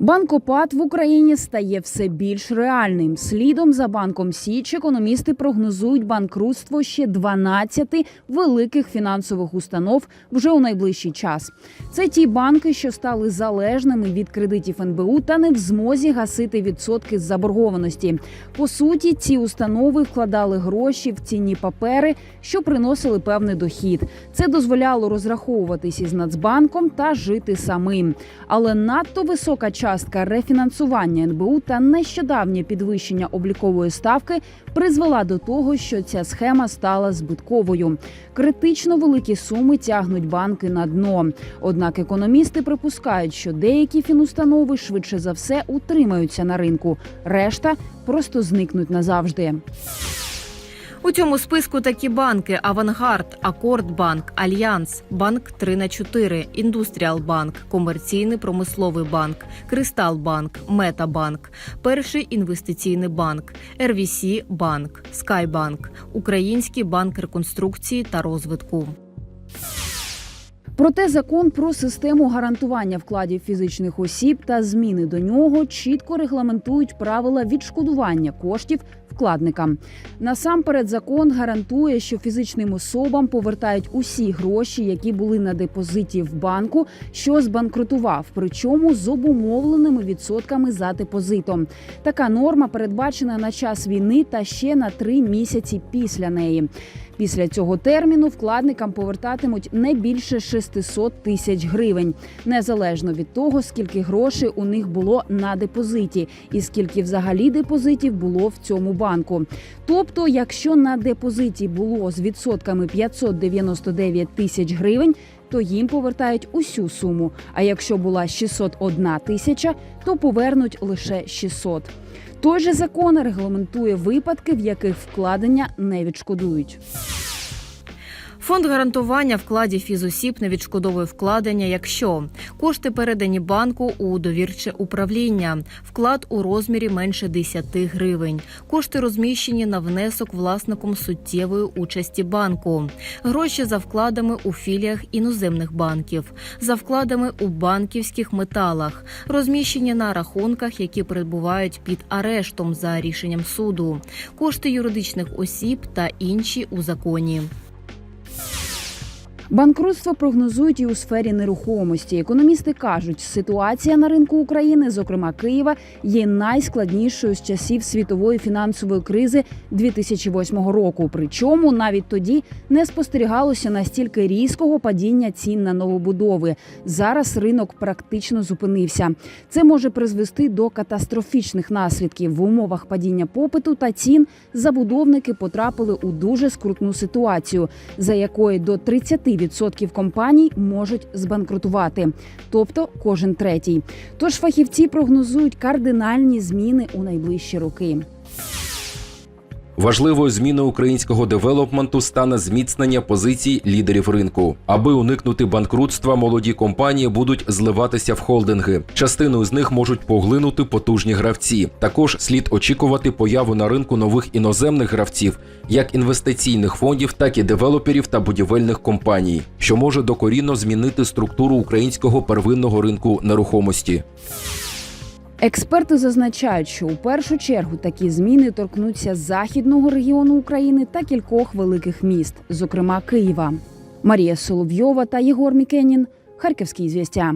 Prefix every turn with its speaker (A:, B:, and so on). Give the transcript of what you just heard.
A: Банкопад в Україні стає все більш реальним. Слідом за банком Січ економісти прогнозують банкрутство ще 12 великих фінансових установ вже у найближчий час. Це ті банки, що стали залежними від кредитів НБУ та не в змозі гасити відсотки з заборгованості. По суті, ці установи вкладали гроші в цінні папери, що приносили певний дохід. Це дозволяло розраховуватись із Нацбанком та жити самим. Але надто висока частка рефінансування НБУ та нещодавнє підвищення облікової ставки призвела до того, що ця схема стала збитковою. Критично великі суми тягнуть банки на дно. Однак економісти припускають, що деякі фінустанови швидше за все утримаються на ринку, решта просто зникнуть назавжди.
B: У цьому списку такі банки: Авангард, Акордбанк, Альянс, Банк 3 на 4, Індустріалбанк, Комерційний промисловий банк, Кристалбанк, Метабанк, Перший інвестиційний банк, РВС Банк, Скайбанк, Український банк реконструкції та розвитку.
A: Проте закон про систему гарантування вкладів фізичних осіб та зміни до нього чітко регламентують правила відшкодування коштів вкладникам. Насамперед, закон гарантує, що фізичним особам повертають усі гроші, які були на депозиті в банку, що збанкрутував, причому з обумовленими відсотками за депозитом. Така норма передбачена на час війни та ще на три місяці після неї. Після цього терміну вкладникам повертатимуть не більше 600 тисяч гривень, незалежно від того, скільки грошей у них було на депозиті, і скільки взагалі депозитів було в цьому банку. Тобто, якщо на депозиті було з відсотками 599 тисяч гривень, то їм повертають усю суму. А якщо була 601 тисяча, то повернуть лише 600. Той же закон регламентує випадки, в яких вкладення не відшкодують.
B: Фонд гарантування вкладів фізосіб не відшкодовує вкладення, якщо кошти передані банку у довірче управління, вклад у розмірі менше 10 гривень, кошти розміщені на внесок власником суттєвої участі банку, гроші за вкладами у філіях іноземних банків, за вкладами у банківських металах, розміщені на рахунках, які перебувають під арештом за рішенням суду, кошти юридичних осіб та інші у законі.
A: Банкрутство прогнозують і у сфері нерухомості. Економісти кажуть, ситуація на ринку України, зокрема Києва, є найскладнішою з часів світової фінансової кризи 2008 року. Причому навіть тоді не спостерігалося настільки різкого падіння цін на новобудови. Зараз ринок практично зупинився. Це може призвести до катастрофічних наслідків в умовах падіння попиту та цін. Забудовники потрапили у дуже скрутну ситуацію, за якої до 30% компаній можуть збанкрутувати, тобто кожен третій. Тож фахівці прогнозують кардинальні зміни у найближчі роки.
C: Важливою зміною українського девелопменту стане зміцнення позицій лідерів ринку. Аби уникнути банкрутства, молоді компанії будуть зливатися в холдинги. Частину з них можуть поглинути потужні гравці. Також слід очікувати появу на ринку нових іноземних гравців, як інвестиційних фондів, так і девелоперів та будівельних компаній, що може докорінно змінити структуру українського первинного ринку нерухомості.
A: Експерти зазначають, що у першу чергу такі зміни торкнуться західного регіону України та кількох великих міст, зокрема Києва. Марія Соловйова та Єгор Мікенін. Харківські звістя.